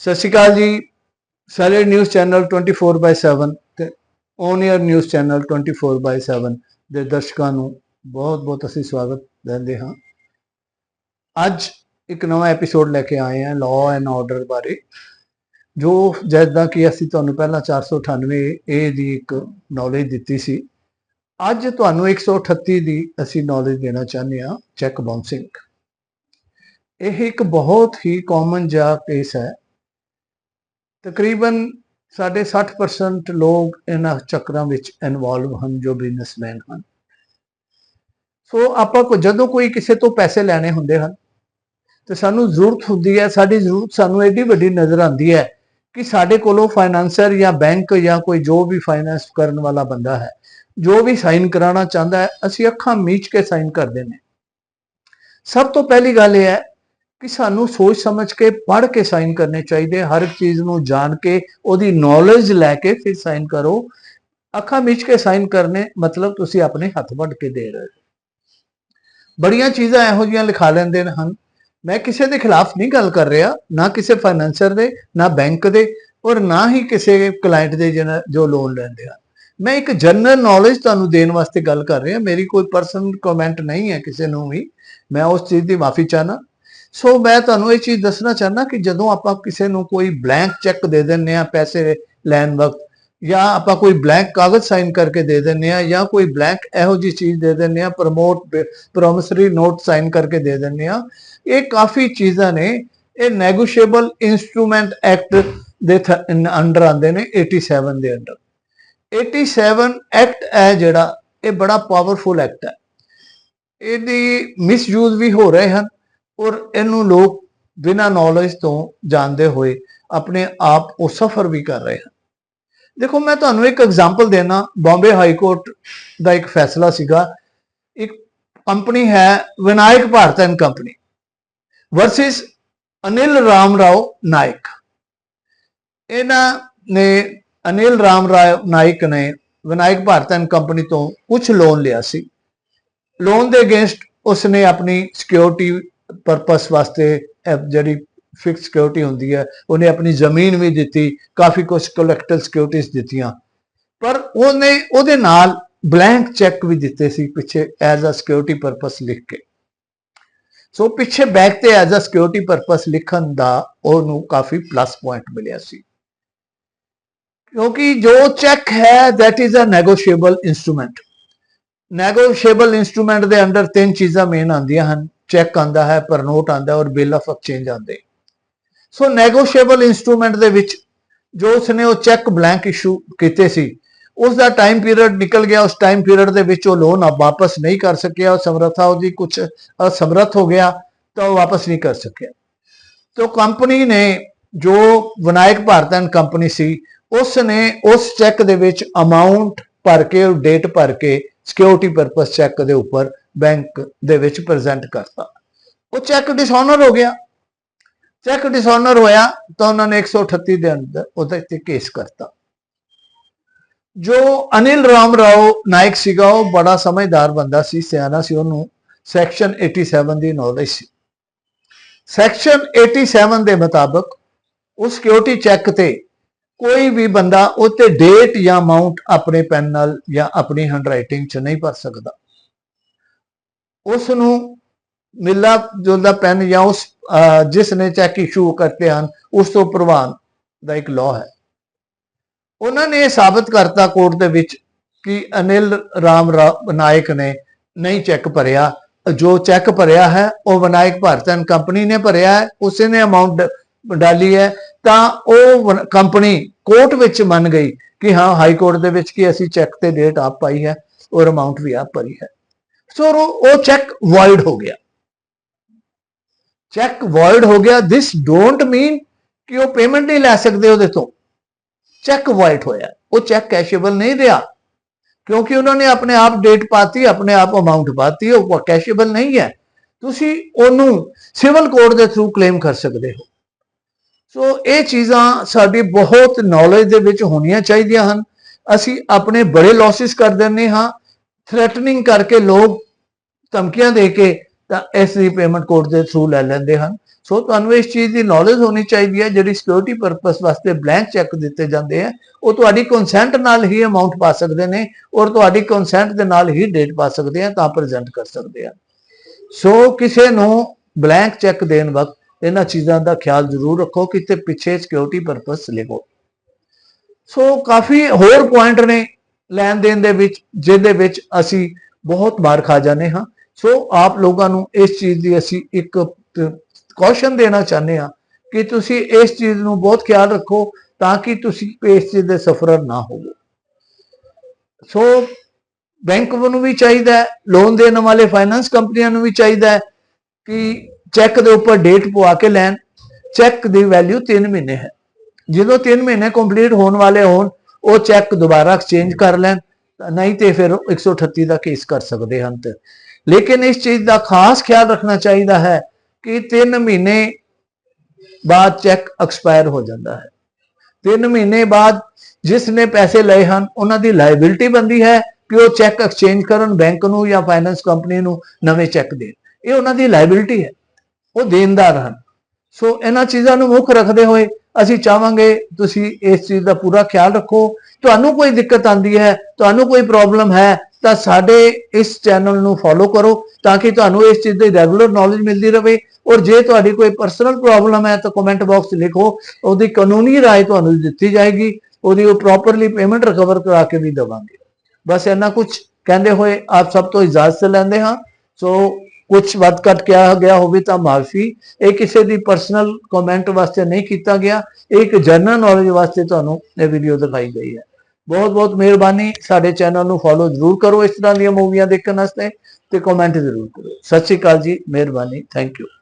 ਸਤਿ ਸ਼੍ਰੀ ਅਕਾਲ ਜੀ। ਸਾਰੇ ਨਿਊਜ਼ ਚੈਨਲ 24/7 ਤੇ ਔਨ 에ਅਰ ਨਿਊਜ਼ ਚੈਨਲ 24/7 ਦੇ ਦਰਸ਼ਕਾਂ ਨੂੰ ਬਹੁਤ-ਬਹੁਤ ਅਸੀਂ ਸਵਾਗਤ ਦਿੰਦੇ ਹਾਂ। ਅੱਜ ਇੱਕ ਨਵਾਂ ਐਪੀਸੋਡ ਲੈ ਕੇ ਆਏ ਹਾਂ ਲਾਅ ਐਂਡ ਆਰਡਰ ਬਾਰੇ, ਜੋ ਜਿੱਦਾਂ ਕਿ ਅਸੀਂ ਤੁਹਾਨੂੰ ਪਹਿਲਾਂ 498 ਏ ਦੀ ਇੱਕ ਨੌਲੇਜ ਦਿੱਤੀ ਸੀ। ਅੱਜ ਤੁਹਾਨੂੰ 138 ਦੀ ਅਸੀਂ ਨੌਲੇਜ ਦੇਣਾ ਚਾਹੁੰਦੇ ਹਾਂ ਚੈੱਕ ਬਾਉਂਸਿੰਗ ਇਹ ਇੱਕ ਬਹੁਤ ਹੀ ਕਾਮਨ ਜਿਹਾ ਕੇਸ ਹੈ। ਤਕਰੀਬਨ ਸਾਡੇ 60% ਲੋਕ ਇਹਨਾਂ ਚੱਕਰਾਂ ਵਿੱਚ ਇਨਵੋਲਵ ਹਨ, ਜੋ ਬਿਜ਼ਨਸਮੈਨ ਹਨ। ਸੋ ਆਪਾਂ ਕੋ ਜਦੋਂ ਕੋਈ ਕਿਸੇ ਤੋਂ ਪੈਸੇ ਲੈਣੇ ਹੁੰਦੇ ਹਨ, ਤੇ ਸਾਨੂੰ ਜ਼ਰੂਰਤ ਹੁੰਦੀ ਹੈ, ਸਾਡੀ ਜ਼ਰੂਰਤ ਸਾਨੂੰ ਐਡੀ ਵੱਡੀ ਨਜ਼ਰ ਆਉਂਦੀ ਹੈ ਕਿ ਸਾਡੇ ਕੋਲੋਂ ਫਾਈਨਾਂਸਰ ਜਾਂ ਬੈਂਕ ਜਾਂ ਕੋਈ ਜੋ ਵੀ ਫਾਈਨਾਂਸ ਕਰਨ ਵਾਲਾ ਬੰਦਾ ਹੈ, ਜੋ ਵੀ ਸਾਈਨ ਕਰਾਉਣਾ ਚਾਹੁੰਦਾ ਹੈ, ਅਸੀਂ ਅੱਖਾਂ ਮੀਚ ਕੇ ਸਾਈਨ ਕਰਦੇ ਨੇ। ਸਭ ਤੋਂ ਪਹਿਲੀ ਗੱਲ ਇਹ ਹੈ ਕਿ ਸਾਨੂੰ ਸੋਚ ਸਮਝ ਕੇ ਪੜ੍ਹ ਕੇ ਸਾਈਨ ਕਰਨੇ ਚਾਹੀਦੇ, ਹਰ ਇੱਕ ਚੀਜ਼ ਨੂੰ ਜਾਣ ਕੇ, ਉਹਦੀ ਨੌਲੇਜ ਲੈ ਕੇ ਫਿਰ ਸਾਈਨ ਕਰੋ। ਅੱਖਾਂ ਮੀਚ ਕੇ ਸਾਈਨ ਕਰਨੇ ਮਤਲਬ ਤੁਸੀਂ ਆਪਣੇ ਹੱਥ ਵੱਢ ਕੇ ਦੇ ਰਹੇ ਹੋ। ਬੜੀਆਂ ਚੀਜ਼ਾਂ ਇਹੋ ਜਿਹੀਆਂ ਲਿਖਾ ਲੈਂਦੇ ਹਨ। ਮੈਂ ਕਿਸੇ ਦੇ ਖਿਲਾਫ ਨਹੀਂ ਗੱਲ ਕਰ ਰਿਹਾ, ਨਾ ਕਿਸੇ ਫਾਈਨੈਂਸਰ ਦੇ, ਨਾ ਬੈਂਕ ਦੇ, ਔਰ ਨਾ ਹੀ ਕਿਸੇ ਕਲਾਇੰਟ ਦੇ ਜਿਹਨਾਂ- ਜੋ ਲੋਨ ਲੈਂਦੇ ਆ ਮੈਂ ਇੱਕ ਜਨਰਲ ਨੌਲੇਜ ਤੁਹਾਨੂੰ ਦੇਣ ਵਾਸਤੇ ਗੱਲ ਕਰ ਰਿਹਾ। ਮੇਰੀ ਕੋਈ ਪਰਸਨਲ ਕਮੈਂਟ ਨਹੀਂ ਹੈ ਕਿਸੇ ਨੂੰ ਵੀ। ਮੈਂ ਉਸ ਚੀਜ਼ ਦੀ ਮਾਫੀ ਚਾਹਨਾ ਸੋ ਮੈਂ ਤੁਹਾਨੂੰ ਇਹ ਚੀਜ਼ ਦੱਸਣਾ ਚਾਹਨਾ ਕਿ ਜਦੋਂ ਆਪਾਂ ਕਿਸੇ ਨੂੰ ਕੋਈ ਬਲੈਂਕ ਚੈੱਕ ਦੇ ਦਿੰਨੇ ਆ ਪੈਸੇ ਲੈਣ ਵਕਤ, ਜਾਂ ਆਪਾਂ ਕੋਈ ਬਲੈਂਕ ਕਾਗਜ਼ ਸਾਈਨ ਕਰਕੇ ਦੇ ਦਿੰਨੇ ਆ ਜਾਂ ਕੋਈ ਬਲੈਂਕ ਇਹੋ ਜੀ ਚੀਜ਼ ਦੇ ਦਿੰਨੇ ਆ ਪ੍ਰਮੋਟ ਪ੍ਰੋਮਿਸਰੀ ਨੋਟ ਸਾਈਨ ਕਰਕੇ ਦੇ ਦਿੰਨੇ ਆ ਇਹ ਕਾਫੀ ਚੀਜ਼ਾਂ ਨੇ। ਇਹ ਨੈਗੋਸ਼ੀਏਬਲ ਇਨਸਟਰੂਮੈਂਟ ਐਕਟ ਦੇ ਅੰਡਰ ਆਉਂਦੇ ਨੇ 87 ਦੇ ਅੰਡਰ 87 ਐਕਟ ਹੈ ਜਿਹੜਾ, ਇਹ ਬੜਾ ਪਾਵਰਫੁਲ ਐਕਟ ਹੈ। ਇਹਦੀ ਮਿਸਯੂਜ਼ ਵੀ ਹੋ ਰਹੇ ਹਨ। ਔਰ ਇਹਨੂੰ ਲੋਕ ਬਿਨਾਂ ਨੌਲੇਜ ਤੋਂ ਜਾਣਦੇ ਹੋਏ ਆਪਣੇ ਆਪ ਉਹ ਸਫਰ ਵੀ ਕਰ ਰਹੇ ਹਨ। ਦੇਖੋ, ਮੈਂ ਤੁਹਾਨੂੰ ਇੱਕ ਐਗਜ਼ਾਮਪਲ ਦੇਣਾ। ਬੰਬੇ ਹਾਈ ਕੋਰਟ ਦਾ ਇੱਕ ਫੈਸਲਾ ਸੀਗਾ। ਇੱਕ ਕੰਪਨੀ ਹੈ Vinayak Bharat and company versus Anil Ram Rao Naik ਇਹਨਾਂ ਨੇ ਅਨਿਲ ਰਾਮ ਰਾਓ ਨਾਇਕ ਨੇ ਵਿਨਾਇਕ ਭਾਰਤ ਐਂਡ ਕੰਪਨੀ ਤੋਂ ਕੁਝ ਲੋਨ ਲਿਆ ਸੀ। ਲੋਨ ਦੇ ਅਗੇਂਸਟ ਉਸਨੇ ਆਪਣੀ ਸਿਕਿਉਰਿਟੀ ਪਰਪਸ ਵਾਸਤੇ ਜਿਹੜੀ ਫਿਕਸ ਸਿਕਿਉਰਿਟੀ ਹੁੰਦੀ ਹੈ, ਉਹਨੇ ਆਪਣੀ ਜ਼ਮੀਨ ਵੀ ਦਿੱਤੀ, ਕਾਫੀ ਕੁਝ ਕਲੈਕਟਰ ਸਿਕਿਉਰਿਟੀਜ਼ ਦਿੱਤੀਆਂ। ਪਰ ਉਹਨੇ, ਉਹਦੇ ਨਾਲ ਬਲੈਂਕ ਚੈੱਕ ਵੀ ਦਿੱਤੇ ਸੀ ਪਿੱਛੇ ਐਜ਼ ਅ ਸਿਕਿਉਰਿਟੀ ਪਰਪਸ ਲਿਖ ਕੇ। ਸੋ ਪਿੱਛੇ ਬੈਕ ਤੇ ਐਜ਼ ਅ ਸਿਕਿਉਰਿਟੀ ਪਰਪਸ ਲਿਖਣ ਦਾ ਉਹਨੂੰ ਕਾਫੀ ਪਲੱਸ ਪੁਆਇੰਟ ਮਿਲਿਆ ਸੀ। ਕਿਉਂਕਿ ਜੋ ਚੈੱਕ ਹੈ, that is a negotiable instrument negotiable instrument ਦੇ ਅੰਡਰ ਤਿੰਨ ਚੀਜ਼ਾਂ ਮੇਨ ਆਉਂਦੀਆਂ ਹਨ। ਚੈੱਕ ਆਂਦਾ ਹੈ, ਪਰ ਨੋਟ ਆਂਦਾ ਔਰ ਬਿੱਲ ਆਫ ਐਕਸਚੇਂਜ ਆਂਦੇ ਸੋ ਨੈਗੋਸ਼ੀਏਬਲ ਇਨਸਟਰੂਮੈਂਟ ਦੇ ਵਿੱਚ ਜੋ ਉਸਨੇ ਉਹ ਚੈੱਕ ਬਲੈਂਕ ਇਸ਼ੂ ਕੀਤੇ ਸੀ, ਉਸ ਦਾ ਟਾਈਮ ਪੀਰੀਅਡ ਨਿਕਲ ਗਿਆ, ਉਸ ਟਾਈਮ ਪੀਰੀਅਡ ਦੇ ਵਿੱਚ ਉਹ ਲੋਨ ਵਾਪਸ ਨਹੀਂ ਕਰ ਸਕਿਆ, ਉਹ ਸਮਰੱਥਾ ਉਹਦੀ ਕੁਝ ਅਸਮਰੱਥ ਹੋ ਗਿਆ, ਤਾਂ ਉਹ ਵਾਪਸ ਨਹੀਂ ਕਰ ਸਕਿਆ। ਤੋ ਕੰਪਨੀ ਨੇ ਜੋ ਵਿਨਾਇਕ ਭਾਰਤ ਐਂਡ ਕੰਪਨੀ ਸੀ ਉਸ ਨੇ ਉਸ ਚੈੱਕ ਦੇ ਵਿੱਚ ਅਮਾਉਂਟ ਭਰ ਕੇ ਡੇਟ ਭਰ ਕੇ ਸਿਕਿਉਰਿਟੀ ਪਰਪਸ ਚੈੱਕ ਦੇ ਉੱਪਰ ਬੈਂਕ ਦੇ ਵਿੱਚ ਪ੍ਰੈਜ਼ੈਂਟ ਕਰਤਾ। ਉਹ ਚੈੱਕ ਡਿਸਓਨਰ ਹੋ ਗਿਆ। ਚੈੱਕ ਡਿਸਓਨਰ ਹੋਇਆ ਤਾਂ ਉਹਨਾਂ ਨੇ 138 ਦੇ ਅੰਦਰ ਉਹਦੇ ਤੇ ਕੇਸ ਕਰਤਾ। ਜੋ ਅਨਿਲ ਰਾਮ ਰਾਓ ਨਾਇਕ ਸੀਗਾ, ਉਹ ਬੜਾ ਸਮਝਦਾਰ ਬੰਦਾ ਸੀ, ਸਿਆਣਾ ਸੀ, ਉਹਨੂੰ ਸੈਕਸ਼ਨ 87 ਦੀ ਨੌਲੇਜ ਸੀ। ਸੈਕਸ਼ਨ 87 ਦੇ ਮੁਤਾਬਕ ਉਹ ਸਿਕਿਉਰਿਟੀ ਚੈੱਕ ਤੇ ਕੋਈ ਵੀ ਬੰਦਾ ਉੱਤੇ ਡੇਟ ਜਾਂ ਅਮਾਉਂਟ ਆਪਣੇ ਪੈਨ ਨਾਲ ਜਾਂ ਆਪਣੀ ਹੈਂਡਰਾਈਟਿੰਗ 'ਚ ਨਹੀਂ ਭਰ ਸਕਦਾ। ਉਸ ਨੂੰ ਮਿਲਾ ਜੁਲਦਾ ਪੈਨ ਜਾਂ ਉਸ ਅਹ, ਜਿਸ ਨੇ ਚੈੱਕ ਇਸ਼ੂ ਕਰਤੇ ਹਨ ਉਸ ਤੋਂ ਪ੍ਰਵਾਨ ਦਾ ਇੱਕ ਲਾਅ ਹੈ। ਉਹਨਾਂ ਨੇ ਇਹ ਸਾਬਤ ਕਰਤਾ ਕੋਰਟ ਦੇ ਵਿੱਚ ਕਿ ਅਨਿਲ ਰਾਮ ਰਾ- ਨਾਇਕ ਨੇ ਨਹੀਂ ਚੈੱਕ ਭਰਿਆ। ਜੋ ਚੈੱਕ ਭਰਿਆ ਹੈ ਉਹ ਵਿਨਾਇਕ ਭਾਰਤ ਕੰਪਨੀ ਨੇ ਭਰਿਆ ਹੈ। ਉਸੇ ਨੇ ਅਮਾਉਂਟ ਡਾਲੀ ਹੈ। ਤਾਂ ਉਹ ਕੰਪਨੀ ਕੋਰਟ ਵਿੱਚ ਮੰਨ ਗਈ ਕਿ ਹਾਂ ਹਾਈ ਕੋਰਟ ਦੇ ਵਿੱਚ ਕਿ ਅਸੀਂ ਚੈੱਕ ਤੇ ਡੇਟ ਆਪ ਪਾਈ ਹੈ ਔਰ ਅਮਾਉਂਟ ਵੀ ਆਪ ਭਰੀ ਹੈ। ਸੋ ਉਹ ਚੈੱਕ ਵਾਇਡ ਹੋ ਗਿਆ ਚੈੱਕ ਵਾਇਡ ਹੋ ਗਿਆ ਦਿਸ ਡੋਂਟ ਮੀਨ ਕਿ ਉਹ ਪੇਮੈਂਟ ਨਹੀਂ ਲੈ ਸਕਦੇ ਉਹਦੇ ਤੋਂ ਚੈੱਕ ਵਾਇਡ ਹੋਇਆ ਉਹ ਚੈੱਕ ਕੈਸ਼ੇਬਲ ਨਹੀਂ ਰਿਹਾ ਕਿਉਂਕਿ ਉਹਨਾਂ ਨੇ ਆਪਣੇ ਆਪ ਡੇਟ ਪਾਤੀ ਆਪਣੇ ਆਪ ਅਮਾਉਂਟ ਪਾਤੀ ਉਹ ਕੈਸ਼ੇਬਲ ਨਹੀਂ ਹੈ ਤੁਸੀਂ ਉਹਨੂੰ ਸਿਵਲ ਕੋਰਟ ਦੇ ਥਰੂ ਕਲੇਮ ਕਰ ਸਕਦੇ ਹੋ ਸੋ ਇਹ ਚੀਜ਼ਾਂ ਸਾਡੀ ਬਹੁਤ ਨੌਲੇਜ ਦੇ ਵਿੱਚ ਹੋਣੀਆਂ ਚਾਹੀਦੀਆਂ ਹਨ ਅਸੀਂ ਆਪਣੇ ਬੜੇ ਲਾਸਸ ਕਰ ਦਿੰਨੇ ਹਾਂ ਥ੍ਰੈਟਨਿੰਗ ਕਰਕੇ ਲੋਕ ਧਮਕੀਆਂ ਦੇ ਕੇ ਤਾਂ ਇਸ ਦੀ ਪੇਮੈਂਟ ਕੋਰਟ ਦੇ ਥਰੂ ਲੈ ਲੈਂਦੇ ਹਨ। ਸੋ ਤੁਹਾਨੂੰ ਇਸ ਚੀਜ਼ ਦੀ ਨੌਲੇਜ ਹੋਣੀ ਚਾਹੀਦੀ ਹੈ, ਜਿਹੜੀ ਸਿਕਿਉਰਿਟੀ ਪਰਪਸ ਵਾਸਤੇ ਬਲੈਂਕ ਚੈੱਕ ਦਿੱਤੇ ਜਾਂਦੇ ਆ, ਉਹ ਤੁਹਾਡੀ ਕੰਸੈਂਟ ਨਾਲ ਹੀ ਅਮਾਉਂਟ ਪਾ ਸਕਦੇ ਨੇ ਔਰ ਤੁਹਾਡੀ ਕੰਸੈਂਟ ਦੇ ਨਾਲ ਹੀ ਡੇਟ ਪਾ ਸਕਦੇ ਆ, ਤਾਂ ਪ੍ਰੈਜ਼ੈਂਟ ਕਰ ਸਕਦੇ ਆ। ਸੋ ਕਿਸੇ ਨੂੰ ਬਲੈਂਕ ਚੈੱਕ ਦੇਣ ਵਕਤ ਇਹਨਾਂ ਚੀਜ਼ਾਂ ਦਾ ਖਿਆਲ ਜ਼ਰੂਰ ਰੱਖੋ ਕਿ ਤੇ ਪਿੱਛੇ ਸਿਕਿਉਰਿਟੀ ਪਰਪਸ ਲਿਖੋ। ਸੋ ਕਾਫੀ ਹੋਰ ਪੁਆਇੰਟ ਨੇ ਲੈਣ ਦੇਣ ਦੇ ਵਿੱਚ, ਜਿਹਦੇ ਵਿੱਚ ਅਸੀਂ ਬਹੁਤ ਮਾਰ ਖਾ ਜਾਂਦੇ ਹਾਂ। ਸੋ ਆਪ ਲੋਕਾਂ ਨੂੰ ਇਸ ਚੀਜ਼ ਦੀ ਅਸੀਂ ਇੱਕ ਕੌਸ਼ਨ ਦੇਣਾ ਚਾਹੁੰਦੇ ਹਾਂ ਕਿ ਤੁਸੀਂ ਇਸ ਚੀਜ਼ ਨੂੰ ਬਹੁਤ ਖਿਆਲ ਰੱਖੋ ਤਾਂ ਕਿ ਤੁਸੀਂ ਇਸ ਚੀਜ਼ ਦੇ ਸਫਰ ਨਾ ਹੋਵੋ। ਸੋ ਬੈਂਕ ਨੂੰ ਵੀ ਚਾਹੀਦਾ ਹੈ ਲੋਨ ਦੇਣ ਵਾਲੇ ਫਾਈਨਾਂਸ ਕੰਪਨੀਆਂ ਨੂੰ ਵੀ ਚਾਹੀਦਾ ਹੈ ਕਿ ਚੈੱਕ ਦੇ ਉੱਪਰ ਡੇਟ ਪਵਾ ਕੇ ਲੈਣ। ਚੈੱਕ ਦੀ ਵੈਲਿਊ 3 ਮਹੀਨੇ ਹੈ। ਜਦੋਂ 3 ਮਹੀਨੇ ਕੰਪਲੀਟ ਹੋਣ ਵਾਲੇ ਹੋਣ ਉਹ ਚੈੱਕ ਦੁਬਾਰਾ ਐਕਸਚੇਂਜ ਕਰ ਲੈਣ, ਨਹੀਂ ਤੇ ਫਿਰ ਉਹ 138 ਦਾ ਕੇਸ ਕਰ ਸਕਦੇ ਹਨ ਤੇ। ਲੇਕਿਨ ਇਸ ਚੀਜ਼ ਦਾ ਖਾਸ ਖਿਆਲ ਰੱਖਣਾ ਚਾਹੀਦਾ ਹੈ ਕਿ 3 ਮਹੀਨੇ ਬਾਅਦ ਚੈੱਕ ਐਕਸਪਾਇਰ ਹੋ ਜਾਂਦਾ ਹੈ। 3 ਮਹੀਨੇ ਬਾਅਦ ਜਿਸ ਨੇ ਪੈਸੇ ਲਏ ਹਨ, ਉਹਨਾਂ ਦੀ ਲਾਇਬਿਲਿਟੀ ਬੰਦੀ ਹੈ ਕਿ ਉਹ ਚੈੱਕ ਐਕਸਚੇਂਜ ਕਰਨ ਬੈਂਕ ਨੂੰ ਜਾਂ ਫਾਈਨੈਂਸ ਕੰਪਨੀ ਨੂੰ ਨਵੇਂ ਚੈੱਕ ਦੇਣ। ਇਹ ਉਹਨਾਂ ਦੀ ਲਾਇਬਿਲਿਟੀ ਹੈ। ਉਹ ਦੇਣਦਾਰ ਹਨ। ਸੋ ਇਹਨਾਂ ਚੀਜ਼ਾਂ ਨੂੰ ਮੁੱਖ ਰੱਖਦੇ ਹੋਏ ਅਸੀਂ ਚਾਹਾਂਗੇ ਤੁਸੀਂ ਇਸ ਚੀਜ਼ ਦਾ ਪੂਰਾ ਖਿਆਲ ਰੱਖੋ। ਤੁਹਾਨੂੰ ਕੋਈ ਦਿੱਕਤ ਆਂਦੀ ਹੈ, ਤੁਹਾਨੂੰ ਕੋਈ ਪ੍ਰੋਬਲਮ ਹੈ, ਤਾਂ ਸਾਡੇ ਇਸ ਚੈਨਲ ਨੂੰ ਫੋਲੋ ਕਰੋ ਤਾਂ ਕਿ ਤੁਹਾਨੂੰ ਇਸ ਚੀਜ਼ ਦੀ ਰੈਗੂਲਰ ਨੌਲੇਜ ਮਿਲਦੀ ਰਹੇ। ਔਰ ਜੇ ਤੁਹਾਡੀ ਕੋਈ ਪਰਸਨਲ ਪ੍ਰੋਬਲਮ ਹੈ ਤਾਂ ਕਮੈਂਟ ਬਾਕਸ ਲਿਖੋ। ਉਹਦੀ ਕਾਨੂੰਨੀ ਰਾਏ ਤੁਹਾਨੂੰ ਦਿੱਤੀ ਜਾਏਗੀ। ਉਹਦੀ ਉਹ ਪ੍ਰੋਪਰਲੀ ਪੇਮੈਂਟ ਰਿਕਵਰ ਕਰਾ ਕੇ ਵੀ ਦੇਵਾਂਗੇ। ਬਸ ਇੰਨਾ ਕੁਝ ਕਹਿੰਦੇ ਹੋਏ ਆਪ ਸਭ ਤੋਂ ਇਜਾਜ਼ਤ ਲੈਂਦੇ ਹਾਂ। ਸੋ ਕੁਝ ਵੱਧ ਘੱਟ ਕਿਹਾ ਗਿਆ ਹੋਵੇ ਤਾਂ ਮਾਫੀ। ਇਹ ਕਿਸੇ ਦੀ ਪਰਸਨਲ ਕਮੈਂਟ ਵਾਸਤੇ ਨਹੀਂ ਕੀਤਾ ਗਿਆ। ਇਹ ਇੱਕ ਜਨਰਲ ਨੌਲੇਜ ਵਾਸਤੇ ਤੁਹਾਨੂੰ ਇਹ ਵੀਡੀਓ ਦਿਖਾਈ ਗਈ ਹੈ। ਬਹੁਤ ਬਹੁਤ ਮਿਹਰਬਾਨੀ। ਸਾਡੇ ਚੈਨਲ ਨੂੰ ਫੋਲੋ ਜ਼ਰੂਰ ਕਰੋ ਇਸ ਤਰ੍ਹਾਂ ਦੀਆਂ ਮੂਵੀਆਂ ਦੇਖਣ ਵਾਸਤੇ ਤੇ ਕਮੈਂਟ ਜ਼ਰੂਰ ਕਰੋ ਸਤਿ ਸ਼੍ਰੀ ਅਕਾਲ ਜੀ। ਮਿਹਰਬਾਨੀ। Thank you